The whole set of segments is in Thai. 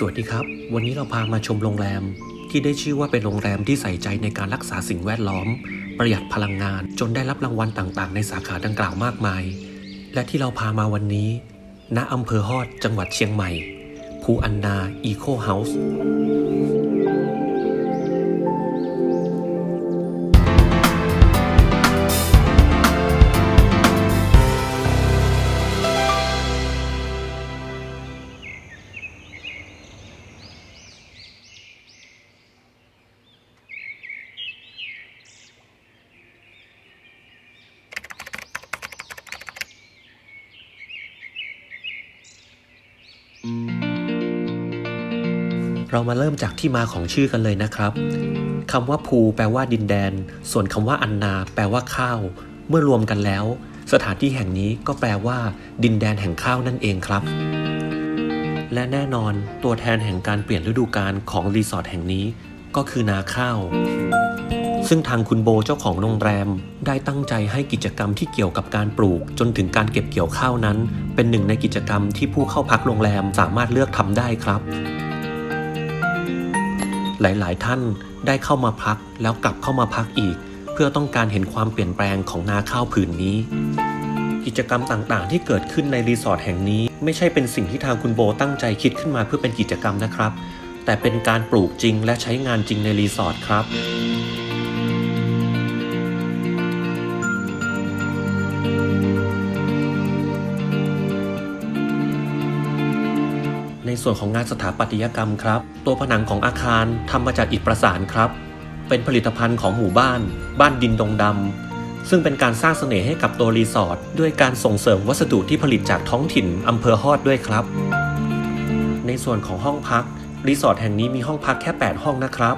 สวัสดีครับ วันนี้เราพามาชมโรงแรม ที่ได้ชื่อว่าเป็นโรงแรมที่ใส่ใจในการรักษาสิ่งแวดล้อม ประหยัดพลังงาน จนได้รับรางวัลต่างๆ ในสาขาดังกล่าวมากมาย และที่เราพามาวันนี้ ณอำเภอฮอดจังหวัดเชียงใหม่ภูอันนาอีโคเฮาส์ เรามาเริ่มจากที่มาของชื่อกันเลยนะครับคำว่าภูแปลว่าดินแดน ส่วนคำว่าอันนา แปลว่าข้าว เมื่อรวมกันแล้ว สถานที่แห่งนี้ก็แปลว่า ดินแดนแห่งข้าวนั่นเองครับ และแน่นอนตัวแทนแห่งการเปลี่ยนฤดูกาลของรีสอร์ทแห่งนี้ ก็คือนาข้าว ซึ่งทางคุณโบเจ้าของโรงแรม ได้ตั้งใจให้กิจกรรมที่เกี่ยวกับการปลูก จนถึงการเก็บเกี่ยวข้าวนั้น เป็นหนึ่งในกิจกรรมที่ผู้เข้าพักโรงแรมสามารถเลือกทำได้ครับ หลาย ๆ ท่านได้เข้ามาพักแล้วกลับเข้ามาพักอีก เพื่อต้องการเห็นความเปลี่ยนแปลงของนาข้าวผืนนี้ กิจกรรมต่าง ๆ ที่เกิดขึ้นในรีสอร์ทแห่งนี้ ไม่ใช่เป็นสิ่งที่ทางคุณโบตั้งใจคิดขึ้นมาเพื่อเป็นกิจกรรมนะครับ แต่เป็นการปลูกจริงและใช้งานจริงในรีสอร์ทครับ ในส่วนของงานสถาปัตยกรรมครับ ตัวผนังของอาคารทำมาจากอิฐประสานครับ เป็นผลิตภัณฑ์ของหมู่บ้าน บ้านดินดงดำซึ่งเป็นการสร้างเสน่ห์ให้กับตัวรีสอร์ทด้วยการส่งเสริมวัสดุที่ผลิตจากท้องถิ่นอำเภอฮอดด้วยครับ ในส่วนของห้องพักรีสอร์ทแห่งนี้มีห้องพักแค่ 8 ห้องนะครับ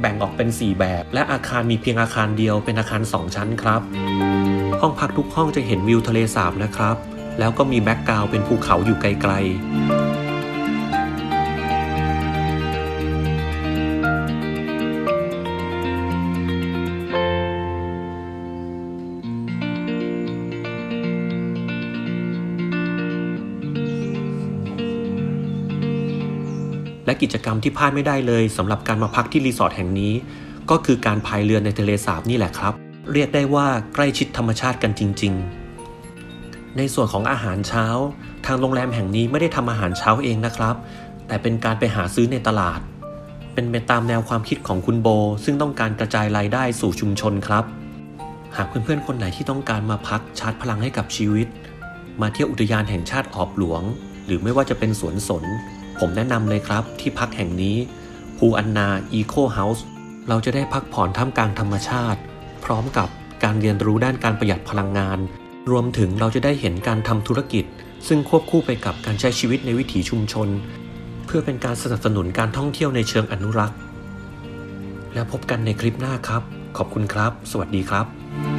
แบ่งออกเป็น 4 แบบ และอาคารมีเพียงอาคารเดียวเป็นอาคาร 2 ชั้นครับ ห้องพักทุกห้องจะเห็นวิวทะเลสาบนะครับ แล้วก็มีแบ็กกราวด์เป็นภูเขาอยู่ไกลๆ และกิจกรรมที่พลาดไม่ได้เลยสำหรับการมาพักที่รีสอร์ทแห่งนี้ ก็คือการพายเรือในทะเลสาบนี่แหละครับ เรียกได้ว่าใกล้ชิดธรรมชาติกันจริง ๆ ในส่วนของอาหารเช้า ทางโรงแรมแห่งนี้ไม่ได้ทำอาหารเช้าเองนะครับ แต่เป็นการไปหาซื้อในตลาด เป็นไปตามแนวความคิดของคุณโบ ซึ่งต้องการกระจายรายได้สู่ชุมชนครับ หากเพื่อนๆคนไหนที่ต้องการมาพักชาร์จพลังให้กับชีวิต มาเที่ยวอุทยานแห่งชาติออบหลวง หรือไม่ว่าจะเป็นสวนสน ผมแนะนำเลยครับที่พักแห่งนี้ภูอันนาอีโคเฮาส์เราจะได้พักผ่อนท่ามกลางธรรมชาติ พร้อมกับการเรียนรู้ด้านการประหยัดพลังงาน รวมถึงเราจะได้เห็นการทำธุรกิจ ซึ่งควบคู่ไปกับการใช้ชีวิตในวิถีชุมชน เพื่อเป็นการสนับสนุนการท่องเที่ยวในเชิงอนุรักษ์ แล้วพบกันในคลิปหน้าครับ ขอบคุณครับ สวัสดีครับ